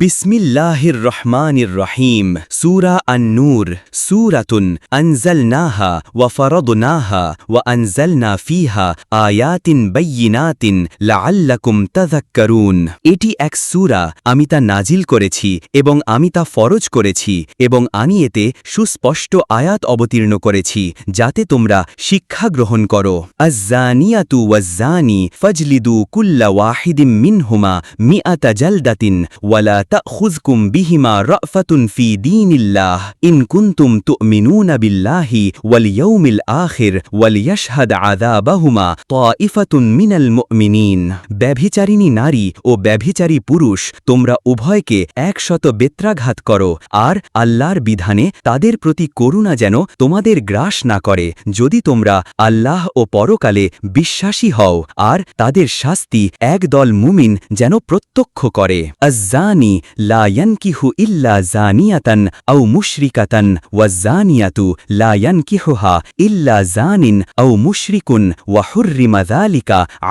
বিসমিল্লাহির রহমানির রহিম। সূরা আন-নূর, সূরাতুন আনজালনাহা ওয়া ফারাদনাহা ওয়া আনজালনা ফিহা আয়াতিন বাইয়িনাতিন লাআল্লাকুম তাযাক্কারুন। এটি এক সূরা, আমি তা নাজিল করেছি এবং আমি তা ফরজ করেছি এবং আমি এতে সুস্পষ্ট আয়াত অবতীর্ণ করেছি যাতে তোমরা শিক্ষা গ্রহণ করো। আজ্জানিয়াতু ওয়াজ্জানি ফাজলিদু কুল্লা ওয়াহিদিম মিনহুমা মিআতা জালদাতিন ওয়ালা তাখুযকুম বিহিমা রাফাতুন ফি দীনিল্লাহ ইন কুনতুম তুমিনুনা বিল্লাহি ওয়াল ইয়াউমিল আখির ওয়াল ইয়াশহাদ আযাবাহুমা তাইফাতুন মিনাল মুমিনিন ব্যভিচারিণী নারী ও ব্যভিচারী পুরুষ, তোমরা উভয়কে একশত বেত্রাঘাত করো, আর আল্লাহর বিধানে তাদের প্রতি করুণা যেন তোমাদের গ্রাস না করে। যদি তোমরা আল্লাহ ও পরকালে বিশ্বাসী হও, আর তাদের শাস্তি একদল মুমিন যেন প্রত্যক্ষ করে। আজ্জানি লা ইয়ানকিহু ইল্লা জানিয়াতান আও মুশরিকাতান ওয়াজ্জানিয়াতু লা ইয়ানকিহুহা ইল্লা জানিন আও মুশরিকুন ওয়া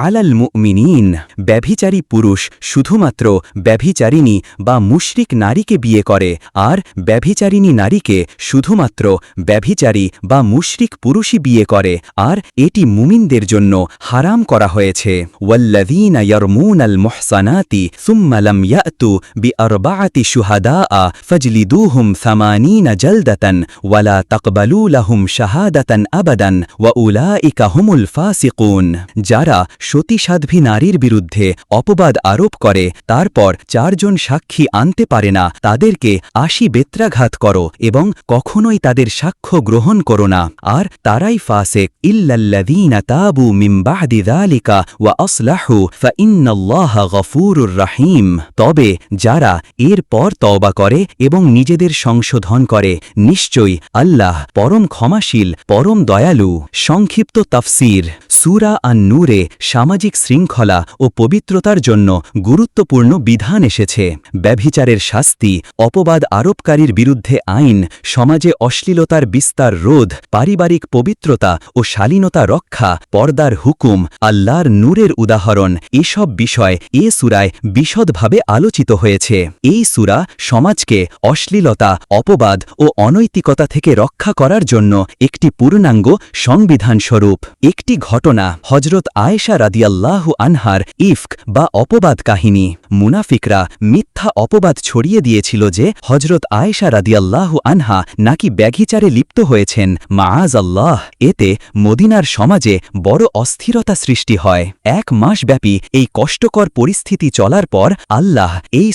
আলাল মুমিনিন ব্যভিচারী পুরুষ শুধুমাত্র ব্যভিচারিণী বা মুশরিক নারীকে বিয়ে করে, আর ব্যভিচারিণী নারীকে শুধুমাত্র ব্যভিচারী বা মুশরিক পুরুষই বিয়ে করে, আর এটি মুমিনদের জন্য হারাম করা হয়েছে। ওয়াল্লাযীনা ইয়ারমুনাল মুহসানাতি সুম্মা লাম ইয়াতু বিআরবাআতি শুহাদা ফাজলিদুহুম সামানিনা জালদাতান ওয়ালা তাকবালু লাহুম শাহাদাতান আবাদান ওয়া উলাইকা হুমুল ফাসিকুন যারা সতীসাধ্বী নারীর বিরুদ্ধে অপবাদ আরোপ করে, তারপর চারজন সাক্ষী আনতে পারে না, তাদেরকে আশি বেত্রাঘাত করো এবং কখনোই তাদের সাক্ষ্য গ্রহণ করো না। আর তারাই ফাসেক। ইল্লাল্লাযীনা তাবু মিন বাদি যালিকা ওয়া আসলাহু, ফাইন্নাল্লাহা গফুরুর রাহিম। তবে যারা এর পর তওবা করে এবং নিজেদের সংশোধন করে। নিশ্চয়ই আল্লাহ পরম ক্ষমাশীল, পরম দয়ালু, সংক্ষিপ্ত তাফসির, সূরা আন নূরে সামাজিক শৃঙ্খলা ও পবিত্রতার জন্য গুরুত্বপূর্ণ বিধান এসেছে। ব্যভিচারের শাস্তি, অপবাদ আরোপকারীর বিরুদ্ধে আইন, সমাজে অশ্লীলতার বিস্তার রোধ, পারিবারিক পবিত্রতা ও শালীনতা রক্ষা, পর্দার হুকুম, আল্লাহর নূরের উদাহরণ, এসব বিষয় এ সুরায় বিশদভাবে আলোচিত হয়েছে। এই সুরা সমাজকে অশ্লীলতা, অপবাদ ও অনৈতিকতা থেকে রক্ষা করার জন্য একটি পূর্ণাঙ্গ সংবিধানস্বরূপ। একটি ঘটনা হজরত আয়েশা রাদিয়াল্লাহু আনহার ইফক বা অপবাদ কাহিনী। মুনাফিকরা মিথ্যা অপবাদ ছড়িয়ে দিয়েছিল যে হজরত আয়েশা রাদিয়াল্লাহু আনহা নাকি ব্যাঘিচারে লিপ্ত হয়েছেন। মাআজ আল্লাহ এতে মদিনার সমাজে বড় অস্থিরতা সৃষ্টি হয়। এক মাসব্যাপী এই কষ্টকর পরিস্থিতি চলার পর আল্লাহ এই